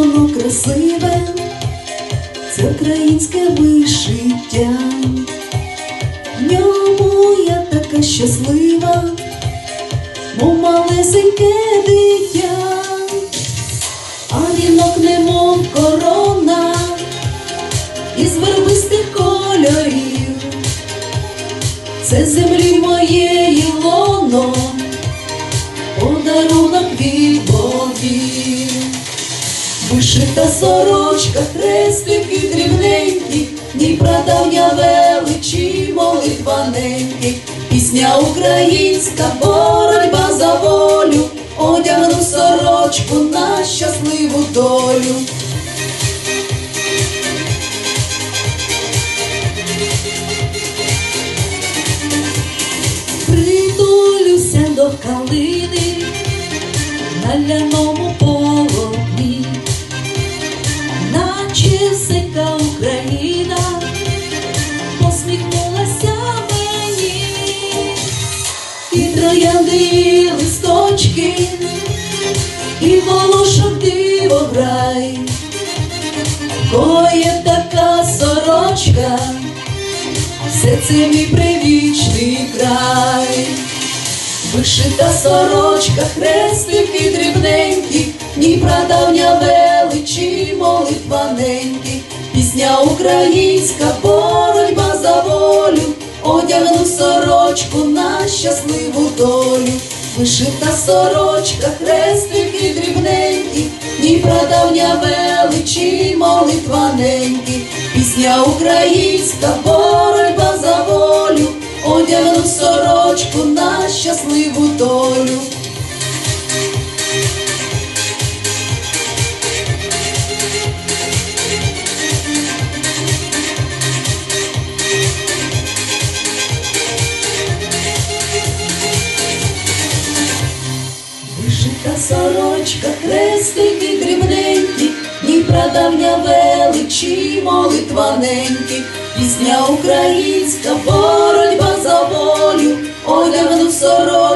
воно красиве, це українське вишиття. В ньому я така щаслива, мов малесеньке дитя, а вінок немов корона із вербистих кольорів. Це землі моєї Вишита сорочка, хрестики дрібненькі, ні прадавня величі, молитва неньки, пісня українська, боротьба за волю, одягну сорочку на щасливу долю. Притулюся до калини сика Україна. Посміхнулася мені, і троянди листочки, і волошок дивограй, коє така сорочка. Все це мій привічний край. Вишита сорочка, хрестики дрібненькі, ні прадавня величі, молитва ненькі, пісня українська, боротьба за волю, одягну сорочку на щасливу долю. Вишита сорочка, хрестики дрібненькі, ні прадавня величі, молитва ненькі, пісня українська, боротьба за волю, одягну сорочку щасливу долю. Вишита сорочка, хрестики дрібненькі, ні прадавня величі, молитва ненькі, пісня українська, боротьба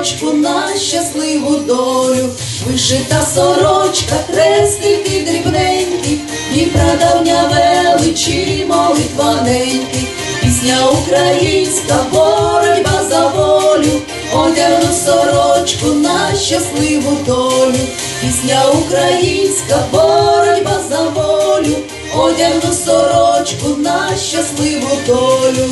сорочку на щасливу долю. Вишита сорочка, хрестики дрібненькі, ні прадавня величі, молитва ненькі, пісня українська, боротьба за волю, одягну сорочку на щасливу долю, пісня українська, боротьба за волю, одягну сорочку на щасливу долю.